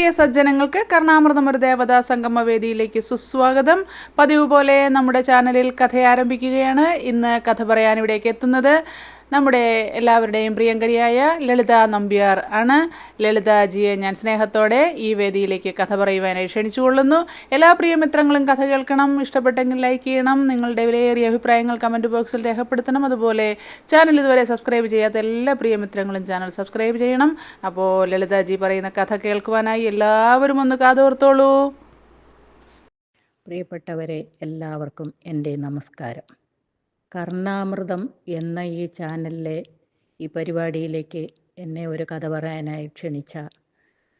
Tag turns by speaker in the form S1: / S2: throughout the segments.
S1: പ്രിയ സജ്ജനങ്ങൾക്ക് കർണാമൃതം ഒരു ദേവതാ സംഗമ വേദിയിലേക്ക് സുസ്വാഗതം. പതിവ് പോലെ നമ്മുടെ ചാനലിൽ കഥ ആരംഭിക്കുകയാണ് ഇന്ന് കഥ പറയാൻ ഇവിടേക്ക് എത്തുന്നത് നമ്മുടെ എല്ലാവരുടെയും പ്രിയങ്കരിയായ ലളിത നമ്പ്യാർ ആണ്. ലളിതാജിയെ ഞാൻ സ്നേഹത്തോടെ ഈ വേദിയിലേക്ക് കഥ പറയുവാനായി ക്ഷണിച്ചുകൊള്ളുന്നു. എല്ലാ പ്രിയമിത്രങ്ങളും കഥ കേൾക്കണം ഇഷ്ടപ്പെട്ടെങ്കിൽ ലൈക്ക് ചെയ്യണം നിങ്ങളുടെ വിലയേറിയ അഭിപ്രായങ്ങൾ കമന്റ് ബോക്സിൽ രേഖപ്പെടുത്തണം. അതുപോലെ ചാനൽ ഇതുവരെ സബ്സ്ക്രൈബ് ചെയ്യാത്ത എല്ലാ പ്രിയമിത്രങ്ങളും ചാനൽ സബ്സ്ക്രൈബ് ചെയ്യണം. അപ്പോൾ ലളിതാജി പറയുന്ന കഥ കേൾക്കുവാനായി എല്ലാവരും ഒന്ന് കാതോർത്തോളൂ.
S2: പ്രിയപ്പെട്ടവരെ എല്ലാവർക്കും എന്റെ നമസ്കാരം. കർണാമൃതം എന്ന ഈ ചാനലിലെ ഈ പരിപാടിയിലേക്ക് എന്നെ ഒരു കഥ പറയാനായി ക്ഷണിച്ച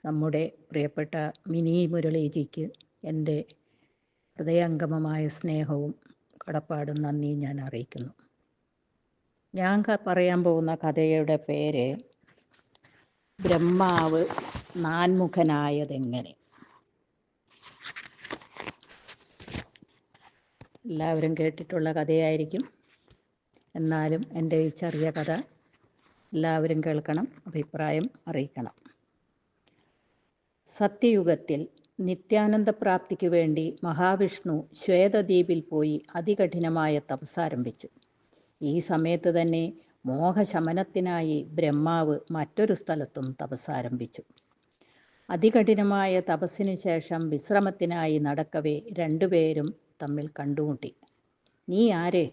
S2: നമ്മുടെ പ്രിയപ്പെട്ട മിനി മുരളീജിക്ക് എന്റെ ഹൃദയംഗമമായ സ്നേഹവും കടപ്പാടും നന്ദി ഞാൻ അറിയിക്കുന്നു. ഞാൻ പറയാൻ പോകുന്ന കഥയുടെ പേര് ബ്രഹ്മാവ് നാൻമുഖനായതെങ്ങനെ? എല്ലാവരും കേട്ടിട്ടുള്ള കഥയായിരിക്കും. എന്നാലും എന്റെ ഈ ചെറിയ കഥ എല്ലാവരും കേൾക്കണം അഭിപ്രായം അറിയിക്കണം. സത്യയുഗത്തിൽ നിത്യാനന്ദ പ്രാപ്തിക്ക് വേണ്ടി മഹാവിഷ്ണു ശ്വേതദ്വീപിൽ പോയി അതികഠിനമായ തപസാരംഭിച്ചു ഈ സമയത്ത് തന്നെ മോഹശമനത്തിനായി ബ്രഹ്മാവ് മറ്റൊരു സ്ഥലത്തും തപസാരംഭിച്ചു അതികഠിനമായ തപസ്സിനു ശേഷം വിശ്രമത്തിനായി നടക്കവേ രണ്ടുപേരും തമ്മിൽ കണ്ടുമുട്ടി. നീ ആരെ?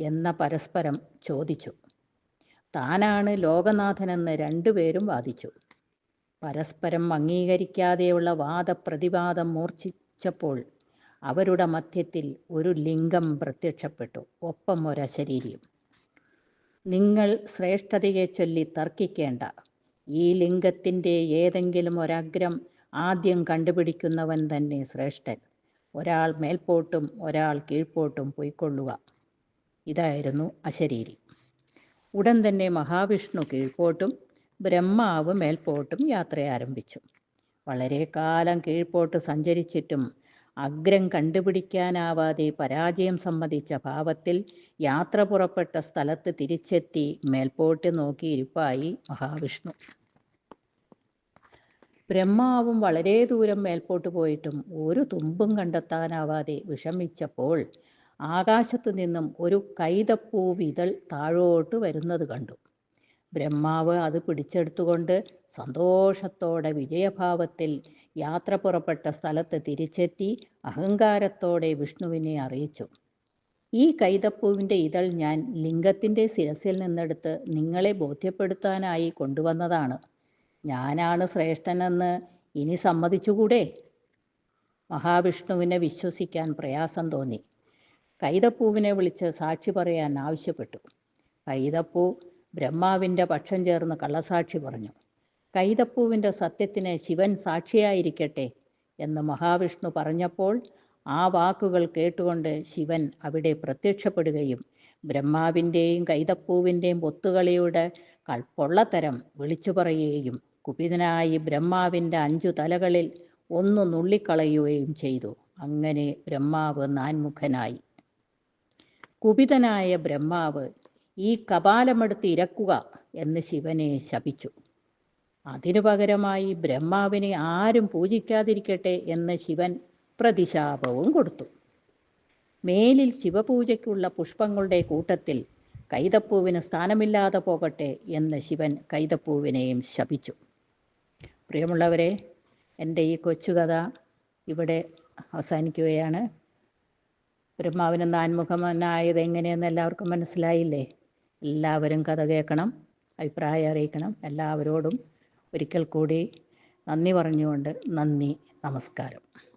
S2: എന്ന പരസ്പരം ചോദിച്ചു. താനാണ് ലോകനാഥനെന്ന് രണ്ടുപേരും വാദിച്ചു. പരസ്പരം അംഗീകരിക്കാതെയുള്ള വാദപ്രതിവാദം മൂർച്ഛിച്ചപ്പോൾ അവരുടെ മധ്യത്തിൽ ഒരു ലിംഗം പ്രത്യക്ഷപ്പെട്ടു ഒപ്പം ഒരശരീരിയും. നിങ്ങൾ ശ്രേഷ്ഠതയെ ചൊല്ലി തർക്കിക്കേണ്ട. ഈ ലിംഗത്തിന്റെ ഏതെങ്കിലും ഒരഗ്രം ആദ്യം കണ്ടുപിടിക്കുന്നവൻ തന്നെ ശ്രേഷ്ഠൻ. ഒരാൾ മേൽപോട്ടും ഒരാൾ കീഴ്പോട്ടും പോയിക്കൊള്ളുക. ഇതായിരുന്നു അശരീരി. ഉടൻ തന്നെ മഹാവിഷ്ണു കീഴ്പോട്ടും ബ്രഹ്മാവ് മേൽപോട്ടും യാത്ര ആരംഭിച്ചു. വളരെ കാലം കീഴ്പോട്ട് സഞ്ചരിച്ചിട്ടും അഗ്രം കണ്ടുപിടിക്കാനാവാതെ പരാജയം സമ്മതിച്ച ഭാവത്തിൽ യാത്ര പുറപ്പെട്ട സ്ഥലത്ത് തിരിച്ചെത്തി മേൽപോട്ട് നോക്കി ഇരിപ്പായി മഹാവിഷ്ണു. ബ്രഹ്മാവും വളരെ ദൂരം മേൽപോട്ട് പോയിട്ടും ഒരു തുമ്പും കണ്ടെത്താനാവാതെ വിഷമിച്ചപ്പോൾ ആകാശത്തു നിന്നും ഒരു കൈതപ്പൂ വിതൾ താഴോട്ട് വരുന്നത് കണ്ടു. ബ്രഹ്മാവ് അത് പിടിച്ചെടുത്തുകൊണ്ട് സന്തോഷത്തോടെ വിജയഭാവത്തിൽ യാത്ര പുറപ്പെട്ട സ്ഥലത്ത് തിരിച്ചെത്തി അഹങ്കാരത്തോടെ വിഷ്ണുവിനെ അറിയിച്ചു. ഈ കൈതപ്പൂവിന്റെ ഇതൾ ഞാൻ ലിംഗത്തിന്റെ ശിരസിൽ നിന്നെടുത്ത് നിങ്ങളെ ബോധ്യപ്പെടുത്താനായി കൊണ്ടുവന്നതാണ്. ഞാനാണ് ശ്രേഷ്ഠനെന്ന് ഇനി സമ്മതിച്ചുകൂടെ? മഹാവിഷ്ണുവിനെ വിശ്വസിക്കാൻ പ്രയാസം തോന്നി. കൈതപ്പൂവിനെ വിളിച്ച് സാക്ഷി പറയാൻ ആവശ്യപ്പെട്ടു. കൈതപ്പൂ ബ്രഹ്മാവിന്റെ പക്ഷം ചേർന്ന് കള്ളസാക്ഷി പറഞ്ഞു. കൈതപ്പൂവിന്റെ സത്യത്തിന് ശിവൻ സാക്ഷിയായിരിക്കട്ടെ എന്ന് മഹാവിഷ്ണു പറഞ്ഞപ്പോൾ ആ വാക്കുകൾ കേട്ടുകൊണ്ട് ശിവൻ അവിടെ പ്രത്യക്ഷപ്പെടുകയും ബ്രഹ്മാവിന്റെയും കൈതപ്പൂവിന്റെയും ഒത്തുകളിയുടെ കൾപ്പൊള്ളത്തരം വിളിച്ചു പറയുകയും കുപിതനായി ബ്രഹ്മാവിന്റെ അഞ്ചു തലകളിൽ ഒന്ന് നുള്ളിക്കളയുകയും ചെയ്തു. അങ്ങനെ ബ്രഹ്മാവ് നാൻമുഖനായി. കുപിതനായ ബ്രഹ്മാവ് ഈ കപാലമെടുത്ത് ഇരക്കുക എന്ന് ശിവനെ ശപിച്ചു. അതിനു പകരമായി ബ്രഹ്മാവിനെ ആരും പൂജിക്കാതിരിക്കട്ടെ എന്ന് ശിവൻ പ്രതിശാപവും കൊടുത്തു. മേലിൽ ശിവപൂജയ്ക്കുള്ള പുഷ്പങ്ങളുടെ കൂട്ടത്തിൽ കൈതപ്പൂവിന് സ്ഥാനമില്ലാതെ പോകട്ടെ എന്ന് ശിവൻ കൈതപ്പൂവിനെയും ശപിച്ചു. പ്രിയമുള്ളവരെ എന്റെ ഈ കൊച്ചുകഥ ഇവിടെ അവസാനിക്കുകയാണ്. ബ്രഹ്മാവിന് നാൻമുഖമനായത് എങ്ങനെയെന്ന് എല്ലാവർക്കും മനസ്സിലായില്ലേ? എല്ലാവരും കഥ കേൾക്കണം അഭിപ്രായം അറിയിക്കണം. എല്ലാവരോടും ഒരിക്കൽ കൂടി നന്ദി പറഞ്ഞുകൊണ്ട് നന്ദി നമസ്കാരം.